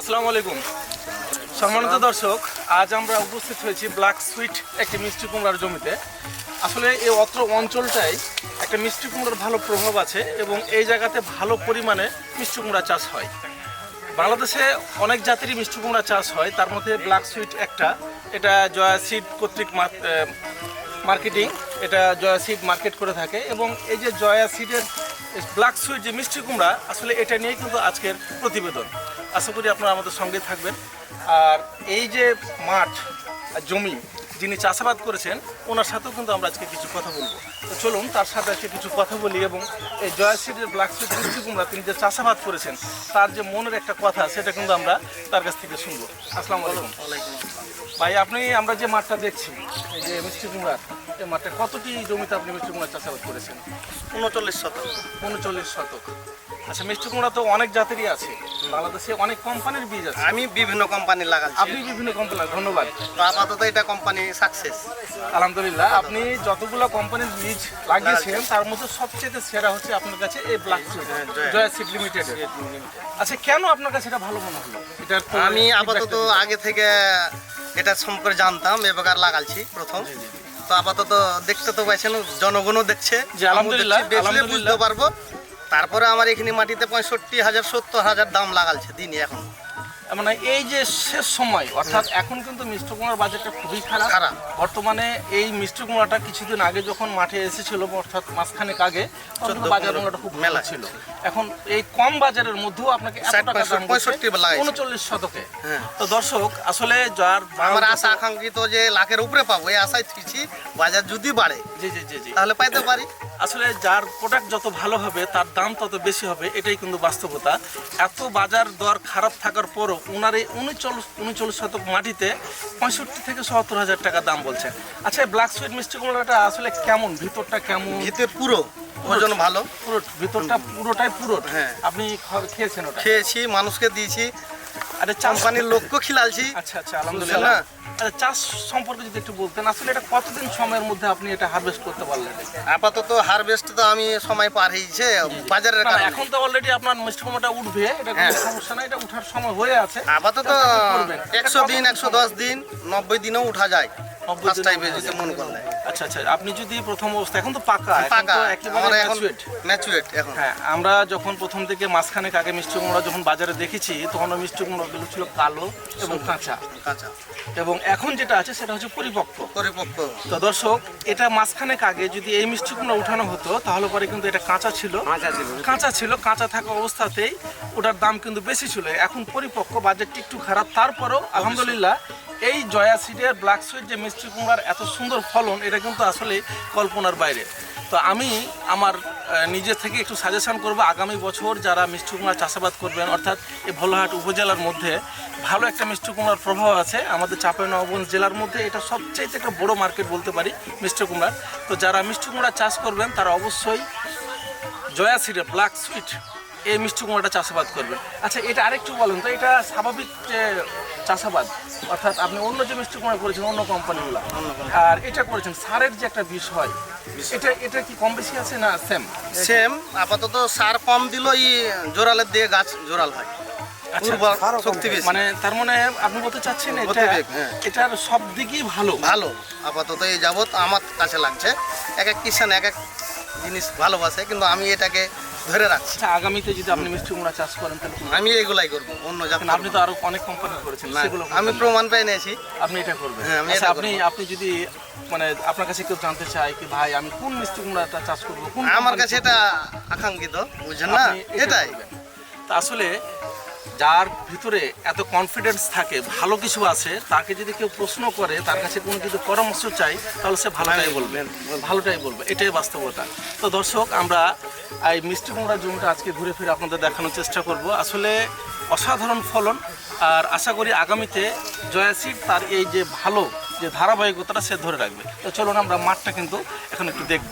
আসসালামু আলাইকুম। সম্মানিত দর্শক আজ আমরা উপস্থিত হয়েছি ব্ল্যাক সুইট একটি মিষ্টি কুমড়ার জমিতে। আসলে এই অত্র অঞ্চলটায় একটা মিষ্টি কুমড়ার ভালো প্রভাব আছে এবং এই জায়গাতে ভালো পরিমাণে মিষ্টি কুমড়া চাষ হয়। বাংলাদেশে অনেক জাতিরই মিষ্টি কুমড়া চাষ হয় তার মধ্যে ব্ল্যাক সুইট একটা। এটা জয়া সিড কর্তৃক মার্কেটিং এটা জয়া সিড মার্কেট করে থাকে এবং এই যে জয়া সিডের ব্ল্যাক সুইট যে মিষ্টি কুমড়া, আসলে এটা নিয়েই কিন্তু আজকের প্রতিবেদন। আশা করি আপনারা আমাদের সঙ্গে থাকবেন। আর এই যে মাঠ জমি যিনি চাষাবাদ করেছেন, ওনার সাথেও কিন্তু আমরা আজকে কিছু কথা বলব। তো চলুন, তার সাথে আজকে কিছু কথা বলি এবং এই জয়াশ্রীর ব্ল্যাক সুইট মিষ্টি কুমড়া তিনি যে চাষাবাদ করেছেন, তার যে মনের একটা কথা, সেটা কিন্তু আমরা তার কাছ থেকে শুনব। আসসালামু আলাইকুম। ভাই আপনি আমরা যে মাঠটা দেখছি এই যে মিষ্টি কুমড়ার এই মাঠটা কতটি জমিতে আপনি মিষ্টি কুমড়া চাষাবাদ করেছেন? উনচল্লিশ শতক। উনচল্লিশ শতক। আচ্ছা মিষ্টি কুমড়া তো অনেক জাতেরই আছে। বাংলাদেশে অনেক কোম্পানির বীজ আছে। আমি বিভিন্ন কোম্পানি লাগাচ্ছি। আপনি বিভিন্ন কোম্পানি ধন্যবাদ। তো আপাতত এটা কোম্পানি সাকসেস আলহামদুলিল্লাহ আপনি যতগুলো কোম্পানির বীজ লাগিয়েছেন তার মধ্যে সবচেয়ে সেরা হচ্ছে আপনার কাছে এই ব্ল্যাক জয়া। সিড লিমিটেড আচ্ছা কেন আপনার কাছে এটা ভালো মনে হলো? এটার তো আমি আপাতত আগে থেকে এটা সম্পর্কে জানতাম এবার লাগালছি প্রথম। তো আপাতত দেখতে তো পাইছেন জনগণও দেখছে। বেচলে বুঝতে পারব। তারপরে আমার এখানে মাটিতে পঁয়ষট্টি হাজার সত্তর হাজার দাম লাগালছে দিনই এখন। মানে এই যে শেষ সময় অর্থাৎ এখন কিন্তু মিষ্টি কুমড়ার বাজারটা খুবই খারাপ। বর্তমানে এই মিষ্টি কুমড়াটা কিছুদিন আগে যখন মাঠে এসেছিল অর্থাৎ মাসখানেক আগে বাজার মূল্যটা খুব মেলা ছিল। এখন এই কম বাজারের মধ্যেও আপনাকে। উনচল্লিশ শতকে। হ্যাঁ। তো দর্শক আসলে যার আমার আশা আকাঙ্ক্ষিত যে লাখের উপরে পাবো এই আশায় থুইছি বাজার যদি বাড়ে জি জি জি জি। তাহলে পাইতে পারি। আসলে যার প্রোডাক্ট যত ভালো হবে তার দাম তত বেশি হবে এটাই কিন্তু বাস্তবতা। এত বাজার দর খারাপ থাকার পরও ওনার এই উনচল্লিশ উনচল্লিশ শতক মাটিতে পঁয়ষট্টি থেকে সত্তর হাজার টাকা দাম বলছেন আচ্ছা ব্ল্যাক সুইট মিষ্টি কুমড়াটা আসলে কেমন? ভিতরটা কেমন? ভিতর পুরো ওজন ভালো। পুরো ভিতরটা পুরোটাই পুরো। হ্যাঁ। আপনি খেয়েছেন ওটা? খেয়েছি মানুষকে দিয়েছি। আরে কোম্পানির লোককে খিলালছি। আচ্ছা আচ্ছা আলহামদুলিল্লাহ। আচ্ছা চাষ সম্পর্কে যদি একটু বলতেন আসলে এটা কতদিন সময়ের মধ্যে আপনি এটা হারভেস্ট করতে পারলেন? আপাতত হারভেস্ট তো আমি সময় পার হয়েছে বাজারের কারণে। এখন তো অলরেডি আপনার মিষ্টি উঠবে এটা কোনো হ্যাঁ। সমস্যা না এটা উঠার সময় হয়ে আছে। আপাতত। একশো দিন একশো দশ দিন নব্বই দিনেও উঠা যায়। ফার্স্ট টাইমে যদি যায়। মনে করলে আচ্ছা আচ্ছা আপনি যদি প্রথম অবস্থা এখন তো পাকা এখন পাকা তো একেবারে এখন matured। ম্যাচুরেট এখন। হ্যাঁ আমরা যখন প্রথম থেকে মাঝখানে আগে মিষ্টি কুমড়া যখন বাজারে দেখেছি তখন ওই মিষ্টি কুমড়াগুলো ছিল কালো এবং কাঁচা। কাঁচা। এবং এখন যেটা আছে সেটা হচ্ছে পরিপক্ক। পরিপক্ক। তো দর্শক এটা মাঝখানে আগে যদি এই মিষ্টি কুমড়া উঠানো হতো তাহলে পরে কিন্তু এটা কাঁচা ছিল। কাঁচা ছিল কাঁচা থাকা অবস্থাতেই ওটার দাম কিন্তু বেশি ছিল। এখন পরিপক্ক বাজারটি একটু খারাপ তারপরেও আলহামদুলিল্লাহ এই জয়া সিডের ব্ল্যাক সুইট যে মিষ্টি কুমড়ার এত সুন্দর ফলন, এটা কিন্তু আসলে কল্পনার বাইরে। তো আমি আমার নিজে থেকে একটু সাজেশন করব, আগামী বছর যারা মিষ্টি কুমড়া চাষাবাদ করবেন, অর্থাৎ এই ভোলাহাট উপজেলার মধ্যে ভালো একটা মিষ্টি কুমড়ার প্রভাব আছে, আমাদের চাঁপাইনবাবগঞ্জ জেলার মধ্যে এটা সবচেয়ে একটা বড় মার্কেট বলতে পারি, মিষ্টি কুমড়ার। তো যারা মিষ্টি কুমড়া চাষ করবেন, তারা অবশ্যই জয়া সিডে ব্ল্যাক সুইট এই মিষ্টি কুমড়াটা চাষাবাদ করবেন। আচ্ছা এটা আরেকটু বলুন তো এটা স্বাভাবিক যে চাষাবাদ অর্থাৎ আপনি অন্য যে মিষ্টি কুমড়া করেছেন অন্য কোম্পানিগুলো আর এটা করেছেন সারের যে একটা বিষয় এটা এটা কি কম বেশি আছে না সেম সেম আপাতত সার কম দিল এই জোরালের দিয়ে গাছ জোরাল হয়। আচ্ছা মানে তার মানে আপনি বলতে চাচ্ছেন এটা হ্যাঁ। এটার সব দিকই ভালো। ভালো আপাতত এই যাবৎ আমার কাছে লাগছে। এক এক কিষান এক এক জিনিস ভালোবাসে কিন্তু আমি এটাকে ধরে রাখছি। আচ্ছা আগামীতে যদি আপনি মিষ্টি কুমড়া চাষ করেন তাহলে আমি এগুলাই করব অন্য জাত আপনি তো আরও অনেক কোম্পানি করেছেন সেগুলো আমি প্রমাণ পেয়ে নিয়েছি। আপনি এটা করবেন। হ্যাঁ, আমি আচ্ছা এটা আপনি আপনি যদি মানে আপনার কাছে কেউ জানতে চায় কি ভাই আমি কোন মিষ্টি কুমড়াটা চাষ করব কোন আমার কাছে এটা আকাঙ্ক্ষিত বুঝছেন না? এটাই। তা আসলে যার ভিতরে এত কনফিডেন্স থাকে ভালো কিছু আছে তাকে যদি কেউ প্রশ্ন করে তার কাছে কোনো কিছু পরামর্শ চাই তাহলে সে ভালোটাই বলবে ভালোটাই বলবে এটাই বাস্তবতা। তো দর্শক আমরা এই মিষ্টি কুমড়া জমিটা আজকে ঘুরে ফিরে আপনাদের দেখানোর চেষ্টা করব। আসলে অসাধারণ ফলন আর আশা করি আগামীতে জয়াসিড তার এই যে ভালো যে ধারাবাহিকতাটা সে ধরে রাখবে। তো চলুন আমরা মাঠটা কিন্তু এখন একটু দেখব।